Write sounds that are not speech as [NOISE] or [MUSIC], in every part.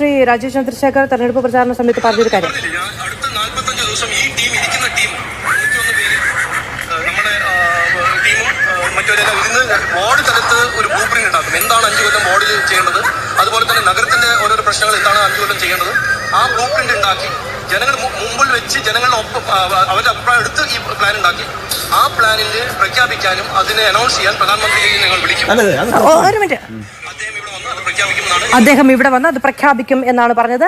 ശ്രീ രാജീവ് ചന്ദ്രശേഖർ തെരഞ്ഞെടുപ്പ് പ്രചാരണ സമയത്ത് പറഞ്ഞൊരു കാര്യം. അടുത്ത നാൽപ്പത്തഞ്ച് ദിവസം ഈ ടീം ഇരിക്കുന്ന ടീം. നമ്മുടെ ടീമും ഏഹ്, ഇരുന്ന് വാർഡ് തലത്ത് ഒരു ബ്ലൂ പ്രിന്റ് ഉണ്ടാക്കും. എന്താണ് അഞ്ചു കൊല്ലം വാർഡിൽ ചെയ്യേണ്ടത്? അതുപോലെ തന്നെ നഗരത്തിന്റെ ഓരോരോ പ്രശ്നങ്ങൾ എന്താണ് അഞ്ചു കൊല്ലം ചെയ്യേണ്ടത്? ആ ബ്ലൂ പ്രിന്റ് ഉണ്ടാക്കി ജനങ്ങൾ മുമ്പിൽ വെച്ച് ജനങ്ങളുടെ ഒപ്പം അവരുടെ അഭിപ്രായം എടുത്ത് ഈ പ്ലാൻ ഉണ്ടാക്കി. ആ പ്ലാനിന് പ്രഖ്യാപിക്കാനും അതിനെ അനൗൺസ് ചെയ്യാൻ പ്രധാനമന്ത്രിയെ ഞങ്ങൾ വിളിക്കും. ഒരു മിനിറ്റ്. അദ്ദേഹം ഇവിടെ വന്ന് അത് പ്രഖ്യാപിക്കും എന്നാണ് പറഞ്ഞത്.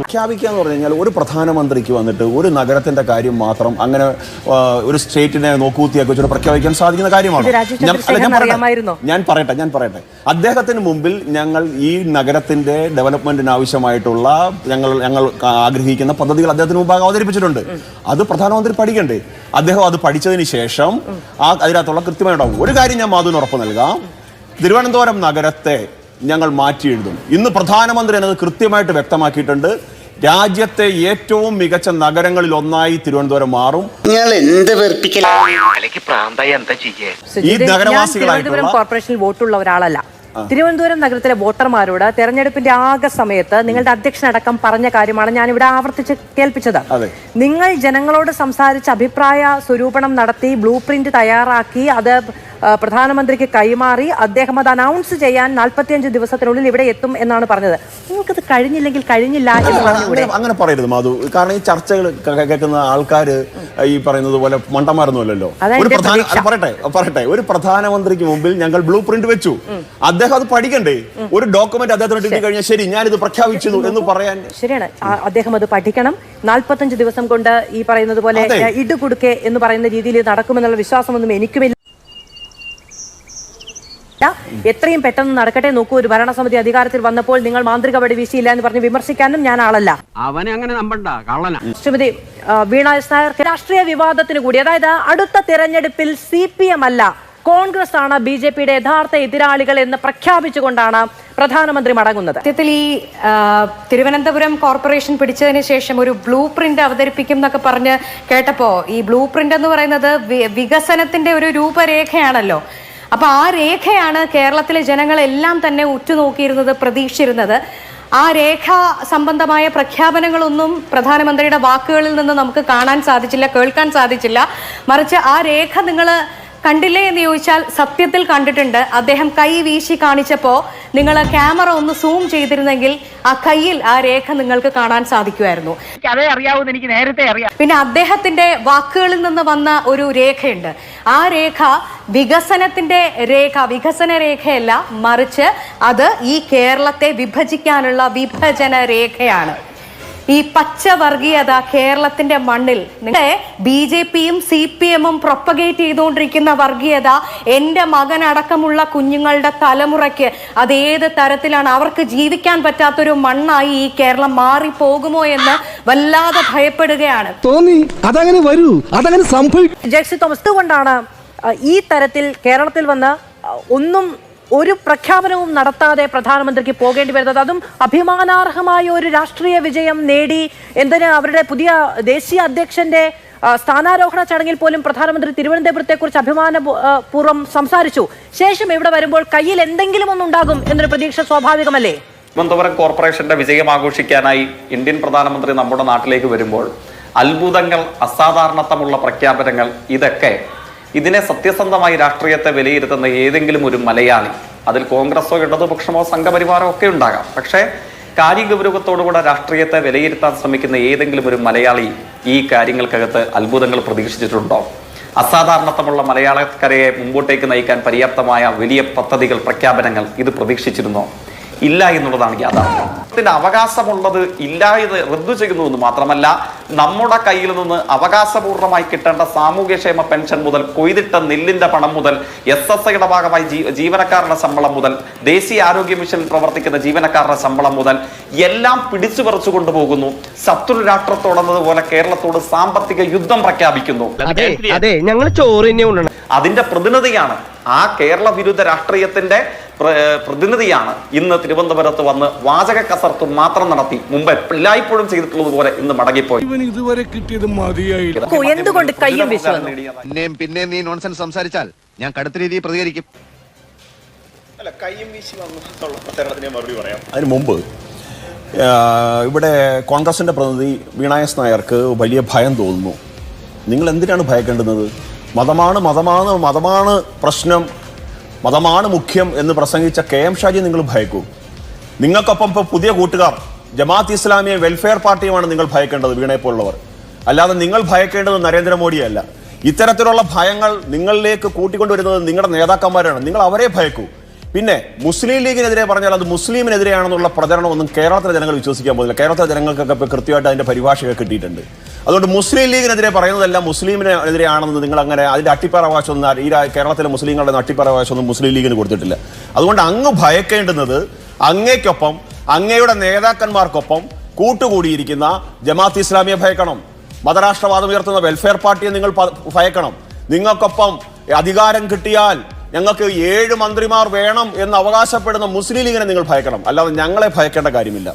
പ്രഖ്യാപിക്കുക എന്ന് പറഞ്ഞു കഴിഞ്ഞാൽ ഒരു പ്രധാനമന്ത്രിക്ക് വന്നിട്ട് ഒരു നഗരത്തിന്റെ കാര്യം മാത്രം അങ്ങനെ ഒരു സ്റ്റേറ്റിനെ നോക്കുകൂത്തിയൊക്കെ വെച്ചിട്ട് പ്രഖ്യാപിക്കാൻ സാധിക്കുന്ന കാര്യമാണ്? ഞാൻ- പറയട്ടെ. ഞാൻ പറയട്ടെ ഞാൻ പറയട്ടെ. അദ്ദേഹത്തിന് മുമ്പിൽ ഞങ്ങൾ ഈ നഗരത്തിന്റെ ഡെവലപ്മെന്റിന് ആവശ്യമായിട്ടുള്ള ഞങ്ങൾ ഞങ്ങൾ ആഗ്രഹിക്കുന്ന പദ്ധതികൾ അദ്ദേഹത്തിന് മുമ്പാകെ അവതരിപ്പിച്ചിട്ടുണ്ട്. അത് പ്രധാനമന്ത്രി പഠിക്കണ്ടേ? അദ്ദേഹം അത് പഠിച്ചതിന് ശേഷം ആ അതിനകത്തുള്ള കൃത്യമായിട്ടുണ്ടാവും ഒരു കാര്യം ഞാൻ മാധുവിന് ഉറപ്പ് നൽകാം. തിരുവനന്തപുരം നഗരത്തെ ഞങ്ങൾ മാറ്റി എഴുതും ഇന്ന് പ്രധാനമന്ത്രി എന്നത് കൃത്യമായിട്ട് വ്യക്തമാക്കിയിട്ടുണ്ട്. രാജ്യത്തെ ഏറ്റവും മികച്ച നഗരങ്ങളിൽ ഒന്നായി തിരുവനന്തപുരം മാറും. ഈ കോർപ്പറേഷനിൽ വോട്ടുള്ള ഒരാളല്ല. തിരുവനന്തപുരം നഗരത്തിലെ വോട്ടർമാരോട് തെരഞ്ഞെടുപ്പിന്റെ ആകെ സമയത്ത് നിങ്ങളുടെ അധ്യക്ഷനടക്കം പറഞ്ഞ കാര്യമാണ് ഞാൻ ഇവിടെ ആവർത്തിച്ച് കേൾപ്പിച്ചത്. അതെ. നിങ്ങൾ ജനങ്ങളോട് സംസാരിച്ച് അഭിപ്രായ സ്വരൂപണം നടത്തി ബ്ലൂ പ്രിന്റ് തയ്യാറാക്കി അത് പ്രധാനമന്ത്രിക്ക് കൈമാറി. അദ്ദേഹം അത് അനൗൺസ് ചെയ്യാൻ നാൽപ്പത്തിയഞ്ച് ദിവസത്തിനുള്ളിൽ ഇവിടെ എത്തും എന്നാണ് പറഞ്ഞത്. നിങ്ങൾക്കത് കഴിഞ്ഞില്ലെങ്കിൽ കഴിഞ്ഞില്ല എന്ന് പറഞ്ഞുകൂടെ? അങ്ങനെ പറയരുത് മാധു. കാരണം ഈ ചർച്ചകൾ കേൾക്കുന്ന ആൾക്കാർ ഈ പറയുന്നത് പോലെ മണ്ടന്മാരൊന്നുമല്ലല്ലോ ഒരു പ്രധാന. പറയട്ടെ പറയട്ടെ. ഒരു പ്രധാനമന്ത്രിക്ക് മുമ്പിൽ ഞങ്ങൾ ബ്ലൂ പ്രിന്റ് വെച്ചു. അദ്ദേഹം അത് പഠിക്കണ്ടേ? ഒരു ഡോക്യുമെന്റ് അദ്ദേഹത്തിന് കിട്ടി കഴിഞ്ഞാൽ ശരി ഞാനിത് പ്രഖ്യാപിച്ചു എന്ന് പറയാൻ ശരിയാണ്. അദ്ദേഹം അത് പഠിക്കണം. നാൽപ്പത്തഞ്ച് ദിവസം കൊണ്ട് ഈ പറയുന്നത് പോലെ ഇടുകുടുക്കെ എന്ന് പറയുന്ന രീതിയിൽ നടക്കുമെന്നുള്ള വിശ്വാസമൊന്നും എനിക്കുമില്ല. എത്രയും പെട്ടെന്ന് നടക്കട്ടെ. നോക്കൂ ഒരു ഭരണസമിതി അധികാരത്തിൽ വന്നപ്പോൾ നിങ്ങൾ മാന്ത്രിക പടി വീശിയില്ല എന്ന് പറഞ്ഞ് വിമർശിക്കാനും ഞാൻ ആളല്ല. അവനെ അങ്ങനെ നമ്പണ്ട കള്ളന. ശ്രീമതി വീണ എസ് നായർ രാഷ്ട്രീയ വിവാദത്തിന് കൂടി അതായത് അടുത്ത തിരഞ്ഞെടുപ്പിൽ സി പി എം അല്ല കോൺഗ്രസ് ആണ് ബി ജെ പിയുടെ യഥാർത്ഥ എതിരാളികൾ എന്ന് പ്രഖ്യാപിച്ചുകൊണ്ടാണ് പ്രധാനമന്ത്രി മടങ്ങുന്നത്. സത്യത്തിൽ ഈ തിരുവനന്തപുരം കോർപ്പറേഷൻ പിടിച്ചതിന് ശേഷം ഒരു ബ്ലൂ പ്രിന്റ് അവതരിപ്പിക്കും എന്നൊക്കെ പറഞ്ഞ് കേട്ടപ്പോ ഈ ബ്ലൂ പ്രിന്റ് എന്ന് പറയുന്നത് വികസനത്തിന്റെ ഒരു രൂപരേഖയാണല്ലോ. അപ്പൊ ആ രേഖയാണ് കേരളത്തിലെ ജനങ്ങളെല്ലാം തന്നെ ഉറ്റുനോക്കിയിരുന്നത് പ്രതീക്ഷിച്ചിരുന്നത്. ആ രേഖ സംബന്ധമായ പ്രഖ്യാപനങ്ങളൊന്നും പ്രധാനമന്ത്രിയുടെ വാക്കുകളിൽ നിന്ന് നമുക്ക് കാണാൻ സാധിച്ചില്ല കേൾക്കാൻ സാധിച്ചില്ല. മറിച്ച് ആ രേഖ നിങ്ങൾ കണ്ടില്ലേ എന്ന് ചോദിച്ചാൽ സത്യത്തിൽ കണ്ടിട്ടുണ്ട്. അദ്ദേഹം കൈ വീശി കാണിച്ചപ്പോ നിങ്ങൾ ക്യാമറ ഒന്ന് സൂം ചെയ്തിരുന്നെങ്കിൽ ആ കയ്യിൽ ആ രേഖ നിങ്ങൾക്ക് കാണാൻ സാധിക്കുമായിരുന്നു. അതേ അറിയാവൂന്ന് എനിക്ക് നേരത്തെ അറിയാം. പിന്നെ അദ്ദേഹത്തിന്റെ വാക്കുകളിൽ നിന്ന് വന്ന ഒരു രേഖയുണ്ട്. ആ രേഖ വികസനത്തിന്റെ രേഖ വികസന രേഖയല്ല മറിച്ച് അത് ഈ കേരളത്തെ വിഭജിക്കാനുള്ള വിഭജന രേഖയാണ്. ഈ പച്ചവർഗീയത കേരളത്തിന്റെ മണ്ണിൽ. നിങ്ങളെ ബി ജെ പിയും സി പി എമ്മും പ്രൊപ്പഗേറ്റ് ചെയ്തുകൊണ്ടിരിക്കുന്ന വർഗീയത എന്റെ മകനടക്കമുള്ള കുഞ്ഞുങ്ങളുടെ തലമുറയ്ക്ക് അത് ഏത് തരത്തിലാണ് അവർക്ക് ജീവിക്കാൻ പറ്റാത്തൊരു മണ്ണായി ഈ കേരളം മാറിപ്പോകുമോ എന്ന് വല്ലാതെ ഭയപ്പെടുകയാണ്. തോന്നി അതങ്ങനെ വരൂ അതങ്ങനെ സംഭവിക്കും ജെക്സി തോമസ് കൊണ്ടാണ് ഈ തരത്തിൽ കേരളത്തിൽ വന്ന് ഒന്നും ഒരു പ്രഖ്യാപനവും നടത്താതെ പ്രധാനമന്ത്രിക്ക് പോകേണ്ടി വരുന്നത്. അതും അഭിമാനാർഹമായ ഒരു രാഷ്ട്രീയ വിജയം നേടി. എന്തിന് അവരുടെ പുതിയ ദേശീയ അധ്യക്ഷന്റെ സ്ഥാനാരോഹണ ചടങ്ങിൽ പോലും പ്രധാനമന്ത്രി തിരുവനന്തപുരത്തെ കുറിച്ച് അഭിമാന പൂർവം സംസാരിച്ചു. ശേഷം ഇവിടെ വരുമ്പോൾ കയ്യിൽ എന്തെങ്കിലും ഒന്നുണ്ടാകും എന്നൊരു പ്രതീക്ഷ സ്വാഭാവികമല്ലേ? തിരുവനന്തപുരം കോർപ്പറേഷന്റെ വിജയം ആഘോഷിക്കാനായി ഇന്ത്യൻ പ്രധാനമന്ത്രി നമ്മുടെ നാട്ടിലേക്ക് വരുമ്പോൾ അത്ഭുതങ്ങൾ അസാധാരണത്വമുള്ള പ്രഖ്യാപനങ്ങൾ ഇതൊക്കെ ഇതിനെ സത്യസന്ധമായി രാഷ്ട്രീയത്തെ വിലയിരുത്തുന്ന ഏതെങ്കിലും ഒരു മലയാളി അതിൽ കോൺഗ്രസോ ഇടതുപക്ഷമോ സംഘപരിവാരോ ഒക്കെ ഉണ്ടാകാം. പക്ഷേ കാര്യഗൗരവത്തോടുകൂടെ രാഷ്ട്രീയത്തെ വിലയിരുത്താൻ ശ്രമിക്കുന്ന ഏതെങ്കിലും ഒരു മലയാളി ഈ കാര്യങ്ങൾക്കകത്ത് അത്ഭുതങ്ങൾ പ്രതീക്ഷിച്ചിട്ടുണ്ടോ? അസാധാരണത്വമുള്ള മലയാളക്കരയെ മുമ്പോട്ടേക്ക് നയിക്കാൻ പര്യാപ്തമായ വലിയ പദ്ധതികൾ പ്രഖ്യാപനങ്ങൾ ഇത് പ്രതീക്ഷിച്ചിരുന്നോ? ഇല്ല എന്നുള്ളതാണ് യാഥാർത്ഥ്യം ഇതിന്റെ അവകാശമുള്ളത് ഇല്ല എന്ന് റദ്ദു ചെയ്യുന്നു എന്ന് മാത്രമല്ല നമ്മുടെ കയ്യിൽ നിന്ന് അവകാശപൂർണമായി കിട്ടേണ്ട സാമൂഹ്യക്ഷേമ പെൻഷൻ മുതൽ കൊയ്തിട്ട നെല്ലിന്റെ പണം മുതൽ എസ് എസ് ഐയുടെ ഭാഗമായി ജീവനക്കാരുടെ ശമ്പളം മുതൽ ദേശീയ ആരോഗ്യ മിഷൻ പ്രവർത്തിക്കുന്ന ജീവനക്കാരുടെ ശമ്പളം മുതൽ എല്ലാം പിടിച്ചു പറിച്ചു കൊണ്ടുപോകുന്നു. ശത്രു രാഷ്ട്രത്തോടുന്നതുപോലെ കേരളത്തോട് സാമ്പത്തിക യുദ്ധം പ്രഖ്യാപിക്കുന്നു. അതെ ഞങ്ങൾ അതിന്റെ പ്രതിനിധിയാണ് ആ കേരള വിരുദ്ധ രാഷ്ട്രീയത്തിന്റെ പ്രതിനിധിയാണ് ഇന്ന് തിരുവനന്തപുരത്ത് വന്ന് വാചക കസർത്ത് മാത്രം നടത്തി. മുമ്പ് എല്ലായ്പ്പോഴും ചെയ്തിട്ടുള്ളത് പോലെ ഇന്ന് മടങ്ങിപ്പോയി. ഇതുവരെ കിട്ടിയത് മതിയായി എന്തുകൊണ്ട് കയ്യും? പിന്നെയും നീ നോൺസെൻസ് സംസാരിച്ചാൽ ഞാൻ കടുത്ത രീതിയിൽ പ്രതികരിക്കും. അല്ല കയ്യും വീശി വന്നു മറുപടി പറയാം. അതിന് മുമ്പ് ഇവിടെ കോൺഗ്രസിന്റെ പ്രതിനിധി വീണായസ് നായർക്ക് വലിയ ഭയം തോന്നുന്നു. നിങ്ങൾ എന്തിനാണ് ഭയക്കേണ്ടുന്നത്? മതമാണ് മതമാണ് മതമാണ് പ്രശ്നം. മതമാണ് മുഖ്യം എന്ന് പ്രസംഗിച്ച കെ എം ഷാജി നിങ്ങൾ ഭയക്കൂ. നിങ്ങൾക്കൊപ്പം ഇപ്പോൾ പുതിയ കൂട്ടുകാർ ജമാഅത്ത് ഇസ്ലാമിയെ വെൽഫെയർ പാർട്ടിയുമാണ് നിങ്ങൾ ഭയക്കേണ്ടത് വീണയെപ്പോലുള്ളവർ അല്ലാതെ നിങ്ങൾ ഭയക്കേണ്ടത് നരേന്ദ്രമോദിയല്ല ഇത്തരത്തിലുള്ള ഭയങ്ങൾ നിങ്ങളിലേക്ക് കൂട്ടിക്കൊണ്ടുവരുന്നത് നിങ്ങളുടെ നേതാക്കന്മാരാണ്. നിങ്ങൾ അവരെ ഭയക്കൂ. പിന്നെ മുസ്ലിം ലീഗിനെതിരെ പറഞ്ഞാൽ അത് മുസ്ലിമിനെതിരെയാണെന്നുള്ള പ്രചരണമൊന്നും കേരളത്തിലെ ജനങ്ങൾ വിശ്വസിക്കാൻ പോകുന്നില്ല. കേരളത്തിലെ ജനങ്ങൾക്കൊക്കെ ഇപ്പോൾ കൃത്യമായിട്ട് അതിന്റെ പരിഭാഷയൊക്കെ കിട്ടിയിട്ടുണ്ട്. അതുകൊണ്ട് മുസ്ലിം ലീഗിനെതിരെ പറയുന്നതെല്ലാം മുസ്ലിമിനെതിരെയാണെന്ന് നിങ്ങൾ അങ്ങനെ അതിന്റെ അട്ടിപ്പറവകാശമൊന്നും ഈ കേരളത്തിലെ മുസ്ലിങ്ങളുടെ അട്ടിപ്പറവകാശമൊന്നും മുസ്ലിം ലീഗിന് കൊടുത്തിട്ടില്ല. അതുകൊണ്ട് അങ്ങ് ഭയക്കേണ്ടുന്നത് അങ്ങേക്കൊപ്പം അങ്ങയുടെ നേതാക്കന്മാർക്കൊപ്പം കൂട്ടുകൂടിയിരിക്കുന്ന ജമാഅത്ത് ഇസ്ലാമിയെ ഭയക്കണം. മതരാഷ്ട്രവാദം ഉയർത്തുന്ന വെൽഫെയർ പാർട്ടിയെ നിങ്ങൾ ഭയക്കണം. നിങ്ങൾക്കൊപ്പം അധികാരം കിട്ടിയാൽ ഞങ്ങൾക്ക് ഏഴ് മന്ത്രിമാർ വേണം എന്ന് അവകാശപ്പെടുന്ന മുസ്ലിം ലീഗിനെ നിങ്ങൾ ഭയക്കണം. അല്ലാതെ ഞങ്ങളെ ഭയക്കേണ്ട കാര്യമില്ല.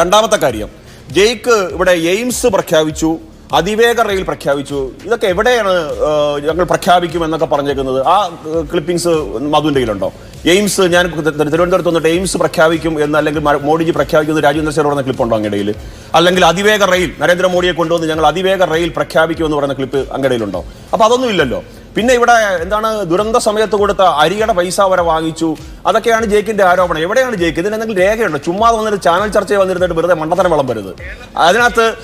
രണ്ടാമത്തെ കാര്യം ജയ്ക്ക് ഇവിടെ എയിംസ് പ്രഖ്യാപിച്ചു അതിവേഗ റെയിൽ പ്രഖ്യാപിച്ചു. ഇതൊക്കെ എവിടെയാണ് ഞങ്ങൾ പ്രഖ്യാപിക്കും എന്നൊക്കെ പറഞ്ഞേക്കുന്നത്. ആ ക്ലിപ്പിംഗ്സ് മധുവിന്റെ കയ്യിലുണ്ടോ? എയിംസ് ഞാൻ തിരുവനന്തപുരത്ത് വന്നിട്ട് എയിംസ് പ്രഖ്യാപിക്കും എന്ന് അല്ലെങ്കിൽ മോഡിജി പ്രഖ്യാപിക്കുന്നത് രാജേന്ദ്ര ശർമ്മ പറഞ്ഞ ക്ലിപ്പുണ്ടോ അങ്ങടയിൽ അല്ലെങ്കിൽ അതിവേഗ റെയിൽ നരേന്ദ്രമോദിയെ കൊണ്ടുവന്ന് ഞങ്ങൾ അതിവേഗ റെയിൽ പ്രഖ്യാപിക്കും എന്ന് പറയുന്ന ക്ലിപ്പ് അങ്ങടയിലുണ്ടോ അപ്പൊ അതൊന്നും ഇല്ലല്ലോ. പിന്നെ ഇവിടെ എന്താണ് ദുരന്ത സമയത്ത് കൊടുത്ത അരിയുടെ പൈസ വരെ വാങ്ങിച്ചു. അതൊക്കെയാണ് ജയിക്കിന്റെ ആരോപണം. എവിടെയാണ് ജയിക്ക്? ഇതിന് എന്തെങ്കിലും രേഖയുണ്ടോ? ചുമ്മാതെ വന്നിട്ട് ചാനൽ ചർച്ചയിൽ വന്നിരുന്നിട്ട് വെറുതെ മണ്ടത്തരം വിളമ്പരുത്. അതിനകത്ത്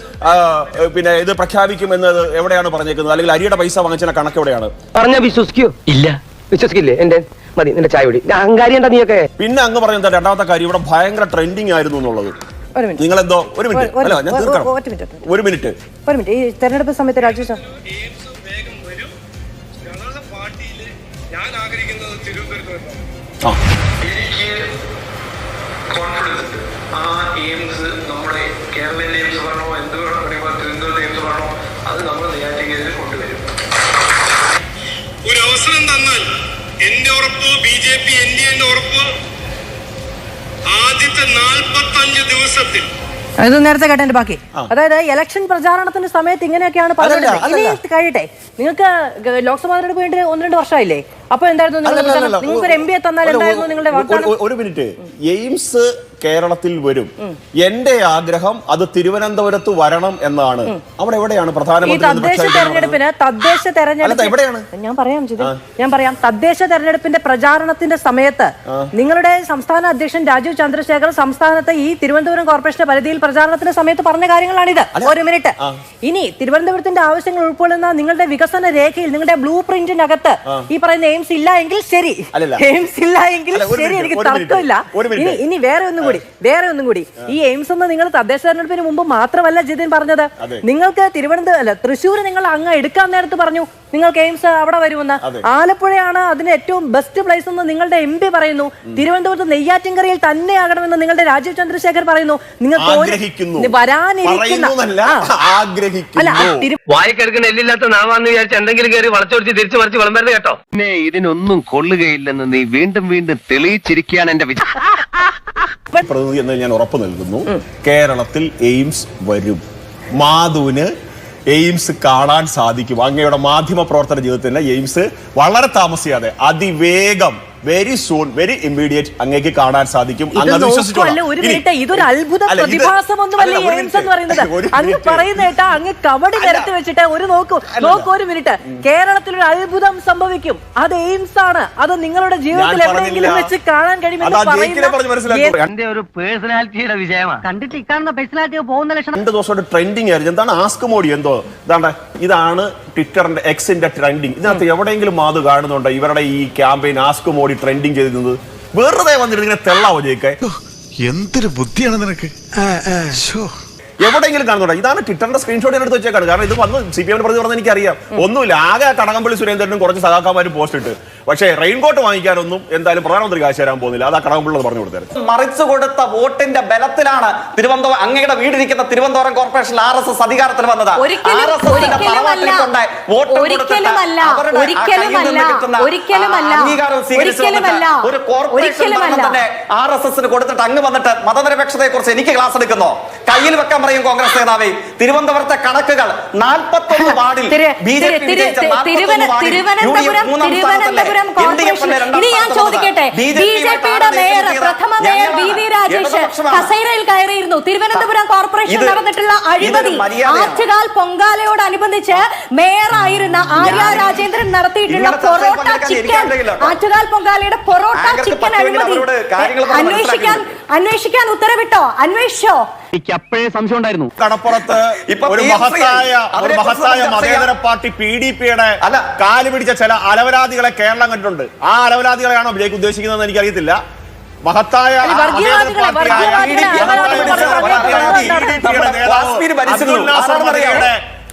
പിന്നെ ഇത് പ്രഖ്യാപിക്കും എന്നത് എവിടെയാണ് പറഞ്ഞേക്കുന്നത്? അല്ലെങ്കിൽ അരിയുടെ പൈസ വാങ്ങിച്ചതിന്റെ കണക്ക് എവിടെയാണ്? പറഞ്ഞ വിശ്വസിക്കൂ. ഇല്ല. വിശ്വസിക്കില്ലേ? എന്റെ മതി നിന്റെ ചായ കുടി. അഹങ്കാരി എന്താ നീയൊക്കെ? പിന്നെ അങ്ങ് പറയുന്നത് രണ്ടാമത്തെ കാര്യം ഇവിടെ ഭയങ്കര ട്രെൻഡിങ് ആയിരുന്നു എന്നുള്ളത്. ഒരു മിനിറ്റ്. നിങ്ങൾ എന്തോ ഒരു മിനിറ്റ്. അല്ല ഞാൻ ഒരു- തീർക്കണം. മിനിറ്റ്. ഒരു മിനിറ്റ്. ഒരു മിനിറ്റ്. ഈ തെരഞ്ഞെടുപ്പ് സമയത്ത് രാജു എനിക്ക് കോൺഫിഡൻസ് ഉണ്ട്. ആ എയിംസ് നമ്മുടെ കേരള എയിംസ് പറഞ്ഞോ എന്ത് വേണമെങ്കിൽ തിരുവനന്തപുരത്ത് എയിംസ് പറഞ്ഞോ അത് നമ്മൾ നെയ്യാറ്റിങ്കരയിൽ കൊണ്ടുവരും. ഒരു അവസരം തന്നാൽ എന്റെ ഉറപ്പ് B J P N D എന്റെ ഉറപ്പ് ആദ്യത്തെ നാൽപ്പത്തഞ്ച് ദിവസത്തിൽ ഇത് നേരത്തെ കേട്ടതിന്റെ ബാക്കി. അതായത് ഇലക്ഷൻ പ്രചാരണത്തിന്റെ സമയത്ത് ഇങ്ങനെയൊക്കെയാണ് പറയുന്നത് ഇനി. കഴിയട്ടെ. നിങ്ങൾക്ക് ലോക്സഭാ തെരഞ്ഞെടുപ്പ് വേണ്ടി ഒന്ന് രണ്ട് വർഷമായില്ലേ? അപ്പൊ എന്തായിരുന്നു. നിങ്ങൾക്ക് ഒരു എം പി തന്നാൽ എന്തായിരുന്നു നിങ്ങളുടെ ഒരു മിനിറ്റ്. എയിംസ് കേരളത്തിൽ വരും. എന്റെ ആഗ്രഹം അത് തിരുവനന്തപുരത്ത് വരണം എന്നാണ്. അവിടെ എവിടെയാണ് പ്രധാനമന്ത്രി? ഞാൻ പറയാം ഞാൻ പറയാം. തദ്ദേശ തെരഞ്ഞെടുപ്പിന്റെ പ്രചാരണത്തിന്റെ സമയത്ത് നിങ്ങളുടെ സംസ്ഥാന അധ്യക്ഷൻ രാജീവ് ചന്ദ്രശേഖർ സംസ്ഥാനത്തെ ഈ തിരുവനന്തപുരം കോർപ്പറേഷന്റെ പരിധിയിൽ പ്രചാരണത്തിന്റെ സമയത്ത് പറഞ്ഞ കാര്യങ്ങളാണിത്. ഒരു മിനിറ്റ്. ഇനി തിരുവനന്തപുരത്തിന്റെ ആവശ്യങ്ങൾ ഉൾക്കൊള്ളുന്ന നിങ്ങളുടെ വികസന രേഖയിൽ നിങ്ങളുടെ ബ്ലൂ പ്രിന്റിനകത്ത് ഈ പറയുന്ന എയിംസ് ഇല്ല എങ്കിൽ ശരി. എയിംസ് ഇല്ല എങ്കിൽ ശരി എനിക്ക് തർക്കമില്ല. ഇനി ഇനി വേറെ ഒന്നും കൂടി വേറെ ഒന്നും കൂടി. ഈ എയിംസ് ഒന്ന് നിങ്ങൾ തദ്ദേശ തെരഞ്ഞെടുപ്പിന് മുമ്പ് മാത്രമല്ല ജിതിൻ പറഞ്ഞത്. നിങ്ങൾക്ക് തിരുവനന്തപുരം അല്ല തൃശ്ശൂർ നിങ്ങൾ അങ്ങ് എടുക്കാൻ നേരത്ത് പറഞ്ഞു നിങ്ങൾക്ക് എയിംസ് അവിടെ വരുമെന്ന്. ആലപ്പുഴയാണ് അതിന് ഏറ്റവും ബെസ്റ്റ് പ്ലേസ് എന്ന് നിങ്ങളുടെ എം പി പറയുന്നു. തിരുവനന്തപുരത്ത് നെയ്യാറ്റിൻകരയിൽ തന്നെ ആകണമെന്ന് നിങ്ങളുടെ രാജീവ് ചന്ദ്രശേഖർ പറയുന്നു. നിങ്ങൾക്ക് വരാനിരിക്കുന്ന വായിക്കെടുക്കുന്ന എല്ലില്ലാത്ത നാവാന്ന് വിചാരിച്ച് എന്തെങ്കിലും കയറി വളച്ചൊടിച്ച് തിരിച്ചു മറിച്ച് വിളമ്പരുത് കേട്ടോ. പിന്നെ ഇതിനൊന്നും കൊള്ളുകയില്ലെന്ന് നീ വീണ്ടും വീണ്ടും തെളിയിച്ചിരിക്കുകയാണ് എന്റെ വിചാരം. [LAUGHS] പ്രതിനിധി എന്നതിൽ ഞാൻ ഉറപ്പ് നൽകുന്നു. കേരളത്തിൽ എയിംസ് വരും. മാധുവിന് എയിംസ് കാണാൻ സാധിക്കും. അങ്ങയുടെ മാധ്യമ പ്രവർത്തന ജീവിതത്തിൽ എയിംസ് വളരെ താമസിയാതെ അതിവേഗം വെരി സൂൺ വെരി ഇമ്മീഡിയറ്റ് അങ്ങേക്ക് കാണാൻ സാധിക്കും. ഇതൊരു അത്ഭുത പ്രതിഭാസം എന്ന് പറയുന്നത്. ഒരു അങ്ങ് മിനിറ്റ്. പറയുന്ന കേട്ടാ അങ്ങ് കബഡി നിരത്തി വെച്ചിട്ട് ഒരു നോക്കൂ നോക്കൂ ഒരു മിനിറ്റ്. കേരളത്തിൽ ഒരു അത്ഭുതം സംഭവിക്കും. അത് എയിംസ് ആണ്. അത് നിങ്ങളുടെ ജീവിതത്തിൽ എവിടെയെങ്കിലും വെച്ച് കാണാൻ കഴിയുമെന്ന് എന്റെ ഒരു പേഴ്സണാലിറ്റിയുടെ വിജയമാണ്. കണ്ടിട്ട് ഇക്കാണുന്ന പേഴ്സണാലിറ്റി പോകുന്ന ലക്ഷണം രണ്ട് ദിവസമായിട്ട് ട്രെൻഡിങ് ആയിരുന്നു. എന്താണ്? ആസ്ക് മോഡി എന്തോ? ഇതാണ് ഇതാണ് ട്വിറ്ററിന്റെ എക്സിന്റെ ട്രെൻഡിങ് ഇതിനകത്ത് എവിടെയെങ്കിലും മാത് കാണുന്നുണ്ടോ? ഇവരുടെ ഈ ക്യാമ്പയിൻ ആസ്ക് മോഡി ട്രെൻഡിങ് ചെയ്തിരുന്നത്? വെറുതെ വന്നിട്ട് ഇങ്ങനെ തെള്ളാവോ ജയിക്കെ എന്തൊരു ബുദ്ധിയാണ് നിനക്ക്? എവിടെയെങ്കിലും കാണുന്നുണ്ടോ? ഇതാണ് ട്വിറ്ററിന്റെ സ്ക്രീൻഷോട്ട് ഞാൻ എടുത്ത് വെച്ചേക്കാണ്. കാരണം ഇത് വന്ന് സി പി എം പ്രതി പറഞ്ഞാൽ എനിക്കറിയാം. ഒന്നുമില്ല. ആകെ കടകംപള്ളി സുരേന്ദ്രനും കുറച്ച് സഹാക്കന്മാരും പോസ്റ്റ് ഇട്ട്. പക്ഷേ റെയിൻകോട്ട് വാങ്ങിക്കാനൊന്നും എന്തായാലും പ്രധാനമന്ത്രി കാശ് തരാൻ പോകുന്നില്ല. അതാ ആ കടകംപള്ളി പറഞ്ഞു കൊടുത്തത് മറിച്ചു കൊടുത്ത വോട്ടിന്റെ ബലത്തിലാണ് തിരുവനന്തപുരം അങ്ങയുടെ വീടിരിക്കുന്ന Thiruvananthapuram corporation R S S അധികാരത്തിൽ വന്നത്. ഒരു കോർപ്പറേഷൻ തന്നെ ആർ എസ് എസിന് കൊടുത്തിട്ട് അങ്ങ് വന്നിട്ട് മതനിരപേക്ഷതയെ കുറിച്ച് എനിക്ക് ക്ലാസ് എടുക്കുന്നോ? കയ്യിൽ വെക്കാൻ പറയും കോൺഗ്രസ് നേതാവ്. തിരുവനന്തപുരത്തെ കണക്കുകൾ നാൽപ്പത്തൊന്ന് വാർഡിൽ ബി ജെ പി തിരു- വിജയിച്ച തിരുവന- 41 വാർഡിൽ U D F Thiruvananthapuram? Thiruvananthapuram Thiruvananthapuram corporation ഇനി ഞാൻ ചോദിക്കട്ടെ? ബി ജെ പിയുടെ മേയർ പ്രഥമ മേയർ ബി വി രാജേഷ് കസേരയിൽ കയറിയിരുന്നു. തിരുവനന്തപുരം കോർപ്പറേഷൻ നടന്നിട്ടുള്ള അഴിമതി. ആറ്റുകാൽ പൊങ്കാലയോടനുബന്ധിച്ച് മേയറായിരുന്ന ആര്യ രാജേന്ദ്രൻ നടത്തിയിട്ടുള്ള പൊറോട്ട ചിക്കൻ. ആറ്റുകാൽ പൊങ്കാലയുടെ പൊറോട്ട ചിക്കൻ അഴിമതി. അന്വേഷിക്കാൻ അന്വേഷിക്കാൻ ഉത്തരവിട്ടോ? അന്വേഷിച്ചോ? എനിക്ക് അപ്പോഴേ സംശയം ഉണ്ടായിരുന്നു. കടപ്പുറത്ത് ഇപ്പൊ ഒരു മഹത്തായ ഒരു മഹത്തായ മതേതര പാർട്ടി പി ഡി പിയുടെ അല്ല. കാൽ പിടിച്ച ചില അലവരാദികളെ കേരളം കണ്ടിട്ടുണ്ട്. ആ അലവരാദികളെയാണോ വിജയ്ക്ക് ഉദ്ദേശിക്കുന്നതെന്ന് എനിക്കറിയത്തില്ല. മഹത്തായ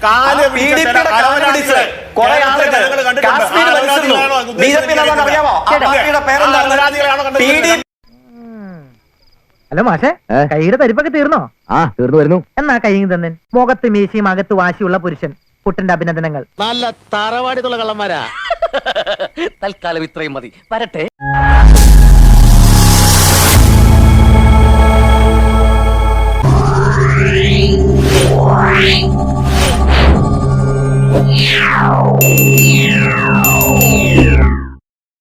കാൽ പിടിച്ച അലവരാദികളെ കുറെ ആളുകൾ ആ കാശ്മീർ ഭരിച്ചിരുന്നു. അലവരാദികളെയാണോ ബി ജെ പി അറിയാമോ? ആ പാർട്ടിയുടെ പേരെന്താണ്? പി ഡി കണ്ടിട്ടുണ്ട്? അല്ല മാഷെ കൈയുടെ തരിപ്പൊക്കെ തീർന്നോ? ആ തീർന്നു വരുന്നു. എന്നാ കൈ തന്നെ മുഖത്ത് മീശയും അകത്ത് വാശിയുള്ള പുരുഷൻ. കുട്ടന്റെ അഭിനന്ദനങ്ങൾ. നല്ല തറവാടിത്തുള്ള കള്ളന്മാരാ. തൽക്കാലം ഇത്രയും മതി. വരട്ടെ. Yeah.